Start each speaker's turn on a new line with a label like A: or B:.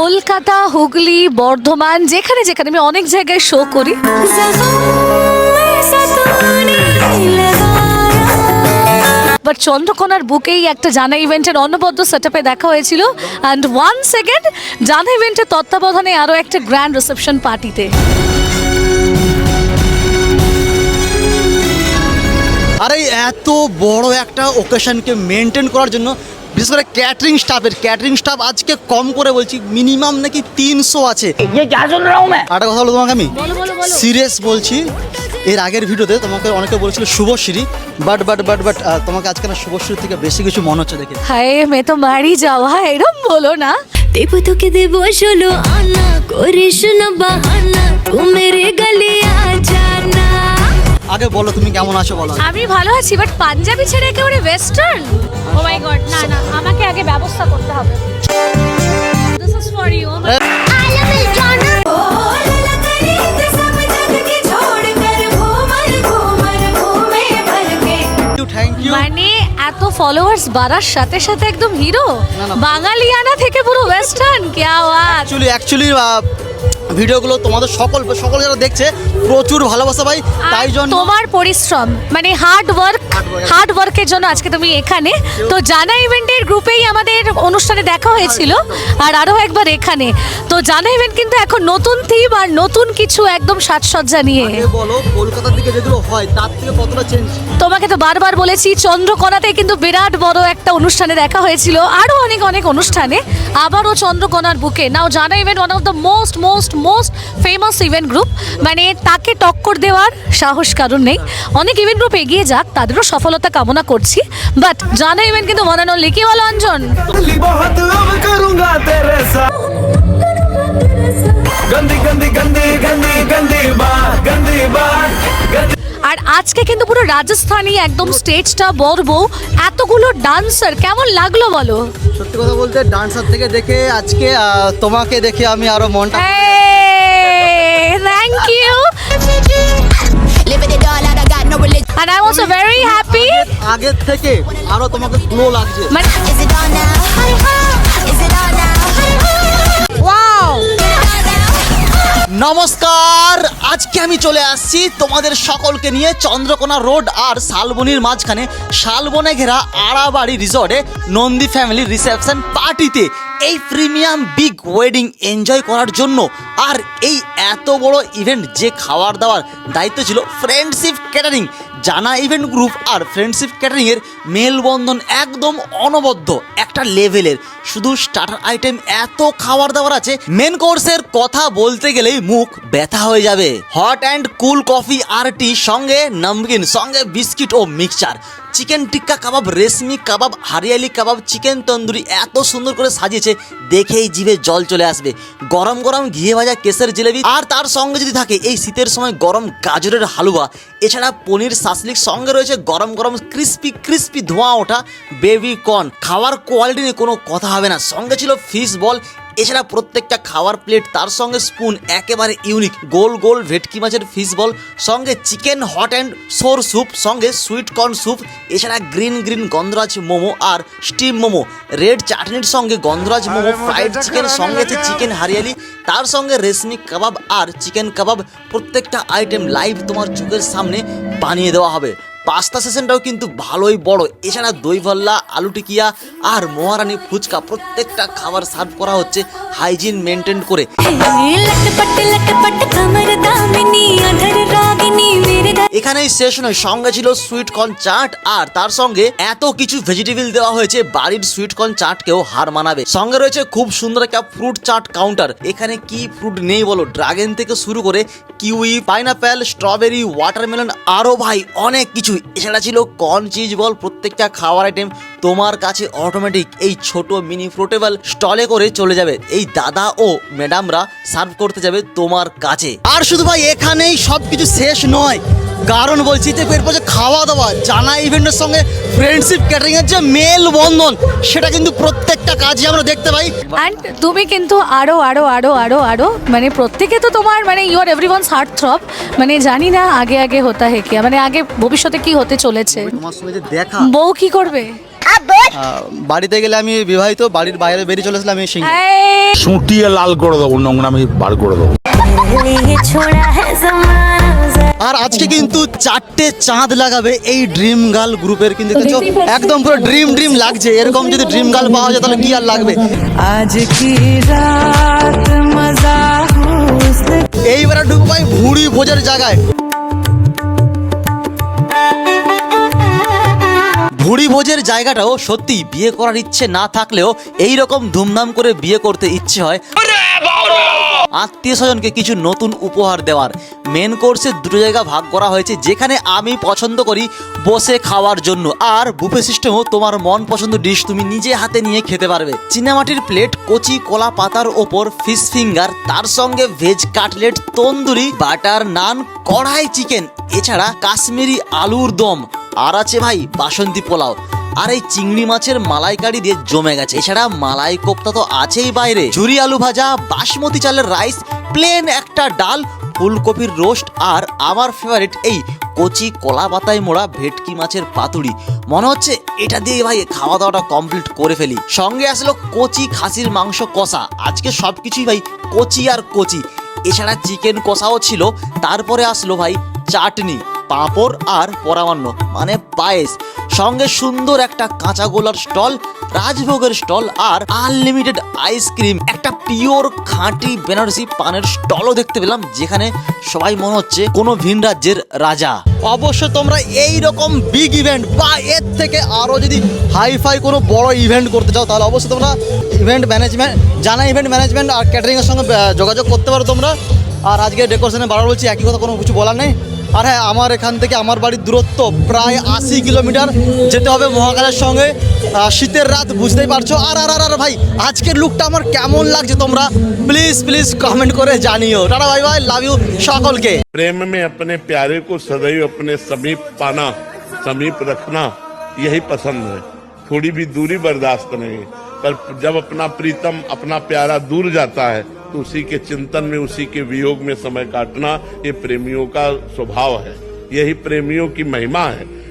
A: কলকাতা, হুগলি, বর্ধমান, যেখানে যেখানে আমি অনেক জায়গায় শো করি। বাট চন্দ্রকোনার বুকেই একটা জানা ইভেন্টের অন্নবদ্য সেটআপে দেখা হয়েছিল। অ্যান্ড ওয়ান সেকেন্ড জানা ইভেন্টের তত্ত্বাবধানে আরও একটা গ্র্যান্ড রিসেপশন পার্টিতে
B: আর এই এত বড় একটা ওকেশনকে মেনটেন করার জন্য বিশেষ করে ক্যাটারিং স্টাফের ক্যাটারিং স্টাফ আজকে কম করে বলছি মিনিমাম নাকি তিনশো আছে। একটা কথা বলো তোমাকে আমি? সিরিয়াস বলছি এর আগের ভিডিওতে তোমাকে অনেকে বলেছিল Subhashree but but but but তোমাকে আজকে না শুভশ্রী থেকে বেশি কিছু মনে হচ্ছে দেখে।
A: হায় মে তো মারি যাওয়া এরম বলো না।
C: দেব তোকে দেব ষোলো আনা না বাহানা ও গালি আজানা।
B: আগে বলো তুমি কেমন আছো বলো।
A: আমি ভালো আছি বাট পাঞ্জাবি ছেড়ে একেবারে ওয়েস্টার্ন ও মাই গড না না আগে ব্যবস্থা করতে হবে। This is for you
B: thank you
A: মানে এত ফলোয়ার্স বাড়ার সাথে সাথে একদম হিরো। বাঙালিয়ানা থেকে পুরো ওয়েস্টার্ন কে আওয়াজ?
B: অ্যাকচুয়ালি অ্যাকচুয়ালি ভিডিওগুলো তোমাদের সকল সকল যারা দেখছে প্রচুর ভালোবাসা ভাই। তাই জন্য
A: তোমার পরিশ্রম মানে হার্ড ওয়ার্ক হার্ড ওয়ার্কের জন্য আজকে তুমি এখানে। তো জানা ইভেন্টের গ্রুপেই আমাদের অনুষ্ঠানে দেখা হয়েছিল আর আরও একবার এখানে। তো জানা ইভেন্ট কিন্তু এখন নতুন থিম আর নতুন কিছু একদম সাজসজ্জা নিয়ে।
B: বলো কলকাতার দিকে যেগুলো হয় তার থেকে কতটা চেঞ্জ
A: তোমাকে তো বারবার বলেছি চন্দ্রকোনাতে কিন্তু বিরাট বড় একটা অনুষ্ঠানে দেখা হয়েছিল আরও অনেক অনেক অনুষ্ঠানে। আবারও চন্দ্রকোনার বুকে। Now Jana event one of the most most most famous event group মানে তাকে টক্কর দেওয়ার সাহস কারণ নেই। অনেক ইভেন্ট গ্রুপ এগিয়ে যাক তাদেরও সফলতা কামনা করছি। বাট জানা ইভেন্ট কিন্তু মনে নলি কি বলো অঞ্জন? আর আজকে কিন্তু পুরো রাজস্থানি একদম স্টেজটা বরব এতগুলো ডান্সার কেমন লাগল বলো?
B: সত্যি কথা বলতে ডান্সার থেকে দেখে আজকে তোমাকে দেখে আমি আরও মনটা
A: হ্যাঁ, happy.
B: আগের থেকে আরও তোমাকে গ্লো লাগছে।
A: মানে
B: নমস্কার! আজকে আমি চলে আসছি তোমাদের সকলকে নিয়ে চন্দ্রকোনা রোড আর শালবনির মাঝখানে শালবনে ঘেরা আড়াবাড়ি রিসর্টে নন্দী ফ্যামিলি রিসেপশন পার্টিতে এই প্রিমিয়াম বিগ ওয়েডিং এনজয় করার জন্য আর এই এত বড় ইভেন্ট যে খাওয়ার দাওয়ার দায়িত্ব ছিল friendship catering Jana event group আর ফ্রেন্ডশিপ ক্যাটারিংয়ের মেলবন্ধন একদম অনবদ্য একটা লেভেলের শুধু স্টার্টার আইটেম এত খাবার দাবার আছে মেন কোর্সের কথা বলতে গেলেই মুখ ব্যথা হয়ে যাবে। হট অ্যান্ড কুল কফি আর টি সঙ্গে, নামকিন, সঙ্গে বিস্কিট ও mixture chicken tikka kebab, reshmi kebab, hariyali kebab, chicken tandoori এত সুন্দর করে সাজিয়েছে, দেখেই জিভে জল চলে আসবে। গরম গরম ঘিয়ে ভাজা কেসের জিলেবি আর তার সঙ্গে যদি থাকে এই শীতের সময় গরম গাজরের হালুয়া। এছাড়া পনির শাসলিক সঙ্গে রয়েছে গরম গরম ক্রিস্পি ক্রিস্পি ধোঁয়া ওঠা বেবি কর্ন খাওয়ার কোয়ালিটি নিয়ে কোনো কথা হবে না। সঙ্গে ছিল ফিশ বল এছাড়া প্রত্যেকটা খাওয়ার প্লেট তার সঙ্গে স্পুন একেবারে ইউনিক গোল গোল ভেটকি মাছের ফিশ বল সঙ্গে chicken hot and sour soup সঙ্গে সুইট কর্ন স্যুপ এছাড়া গ্রিন গ্রিন গন্ধরাজ মোমো আর স্টিম মোমো। রেড চাটনির সঙ্গে গন্ধরাজ মোমো ফ্রাইড চিকেন সঙ্গে আছে চিকেন হারিয়ালি তার সঙ্গে রেশমি কাবাব আর চিকেন কাবাব প্রত্যেকটা আইটেম লাইভ তোমার চোখের সামনে বানিয়ে দেওয়া হবে। পাস্তা সেশনটাও কিন্তু ভালোই বড়। এছাড়া দই ভল্লা আলু টিকিয়া আর মহারানি ফুচকা প্রত্যেকটা খাবার সার্ভ করা হচ্ছে হাইজিন মেনটেন করে। এখানেই শেষ নয় সঙ্গে ছিল সুইট কর্ন চাট আর তার সঙ্গে এত কিছু ভেজিটেবল দেওয়া হয়েছে, বাড়ির সুইট কর্ন চাটকেও হার মানাবে। সঙ্গে রয়েছে খুব সুন্দর একটা ফ্রুট চাট কাউন্টার এখানে কি ফ্রুট নেই বলো? ড্রাগন থেকে শুরু করে কিউই পাইনাপেল স্ট্রবেরি ওয়াটারমেলন আরও ভাই অনেক কিছু। এছাড়া ছিল কর্ন চিজ বল, প্রত্যেকটা খাওয়ার আইটেম তোমার কাছে অটোমেটিক এই ছোট মিনি ফ্রুটেবল স্টলে করে চলে যাবে। এই দাদা ও ম্যাডামরা সার্ভ করতে যাবে তোমার কাছে। আর শুধু ভাই, এখানেই সব কিছু শেষ নয়। কারণ বলছি যে এরপর যে খাওয়া দাওয়া জানা ইভেন্টের সঙ্গে ফ্রেন্ডশিপ ক্যাটারিংয়ের যে মেল বন্ধন সেটা কিন্তু প্রত্যেকটা কাজই আমরা দেখতে পাই।
A: অ্যান্ড তুমি কিন্তু আরও আরও আরও আরও আরও মানে প্রত্যেকে তো তোমার মানে your every one heart throb মানে জানি না আগে আগে হতা হে কি মানে আগে ভবিষ্যতে কি হতে চলেছে।
B: তোমার সঙ্গে যে দেখা।
A: বউ কি করবে?
B: বাড়িতে গেলে আমি বিবাহিত বাড়ির বাইরে বেরিয়ে চলেছিলাম আমি
A: সিংহ।
D: সুটিয়ে লাল করে দেবো নোংরা আমি বার করে দেবো।
B: আর আজকে কিন্তু চারটে চাঁদ লাগাবে এই ড্রিম গার্ল গ্রুপের কিন্তু একদম পুরো ড্রিম ড্রিম লাগছে। এরকম যদি ড্রিম গার্ল পাওয়া যায় তাহলে কি আর লাগবে?
E: আজ কি রাত মজা
B: এইবারে ঢুকবো ভুড়ি ভোজের জায়গায়। ভুড়ি ভোজের জায়গাটাও সত্যি বিয়ে করার ইচ্ছে না থাকলেও এই রকম ধুমধাম করে বিয়ে করতে ইচ্ছে হয়। আত্মীয় স্বজনকে কিছু নতুন উপহার দেওয়ার। মেন কোর্সে দুটো জায়গা ভাগ করা হয়েছে, যেখানে আমি পছন্দ করি বসে খাওয়ার জন্য। আর বুফে সিস্টেমও তোমার মন পছন্দ ডিশ তুমি নিজে হাতে নিয়ে খেতে পারবে। চীনামাটির প্লেট কচি কলা পাতার ওপর ফিশ ফিঙ্গার তার সঙ্গে veg cutlet tandoori butter naan kadai chicken এছাড়া কাশ্মীরি আলুর দম। আর আছে ভাই বাসন্তী পোলাও। আর এই চিংড়ি মাছের মালাইকারি দিয়ে জমে গেছে। এছাড়া মালাই কোপ্তা তো আছেই বাইরে। ঝুরি আলু ভাজা, বাসমতি চালের রাইস প্লেন একটা ডাল, ফুলকপির রোস্ট আর আমার ফেভারিট এই কচি কলা পাতায় মোড়া ভেটকি মাছের পাতুড়ি মনে হচ্ছে এটা দিয়ে ভাই খাওয়া দাওয়াটা কমপ্লিট করে ফেলি। সঙ্গে আসলো কচি খাসির মাংস কষা। আজকে সবকিছুই ভাই কচি আর কচি। এছাড়া চিকেন কষাও ছিল, তারপরে আসলো ভাই চাটনি, পাঁপড় আর পরামান্য। মানে পায়েস, সঙ্গে সুন্দর একটা কাঁচা গোলার স্টল, রাজভোগের স্টল আর আনলিমিটেড আইসক্রিম একটা পিওর খাঁটি বেনারসি পানের স্টলও দেখতে পেলাম, যেখানে সবাই মনে হচ্ছে কোনো ভিন রাজ্যের রাজা। অবশ্য তোমরা এই রকম বিগ ইভেন্ট বা এর থেকে আরও যদি হাই ফাই কোনো বড় ইভেন্ট করতে চাও, তাহলে অবশ্যই তোমরা event management Jana event management আর ক্যাটারিংয়ের সঙ্গে যোগাযোগ করতে পারো তোমরা। আর আজকে ডেকোরেশনে বারবার বলছি, একই কথা কোনো কিছু বলার নেই। আর হ্যাঁ আমার এখান থেকে আমার বাড়ির দূরত্ব প্রায় আশি কিলোমিটার যেতে হবে মহাকালের সঙ্গে আহ, শীতের রাত বুঝতেই পারছো আর আর আর আর ভাই আজকের লুকটা আমার কেমন লাগছে তোমরা প্লিজ প্লিজ কমেন্ট করে জানিও টাটা ভাই ভাই লাভ ইউ সকলকে
F: प्रेम में अपने प्यारे को सदैव अपने समीप पाना समीप रखना यही पसंद है थोड़ी भी दूरी बर्दाश्त नहीं पर जब अपना प्रीतम अपना प्यारा दूर जाता है तो उसी के चिंतन में, उसी के वियोग में समय काटना, ये प्रेमियों का स्वभाव है। यही प्रेमियों की महिमा है।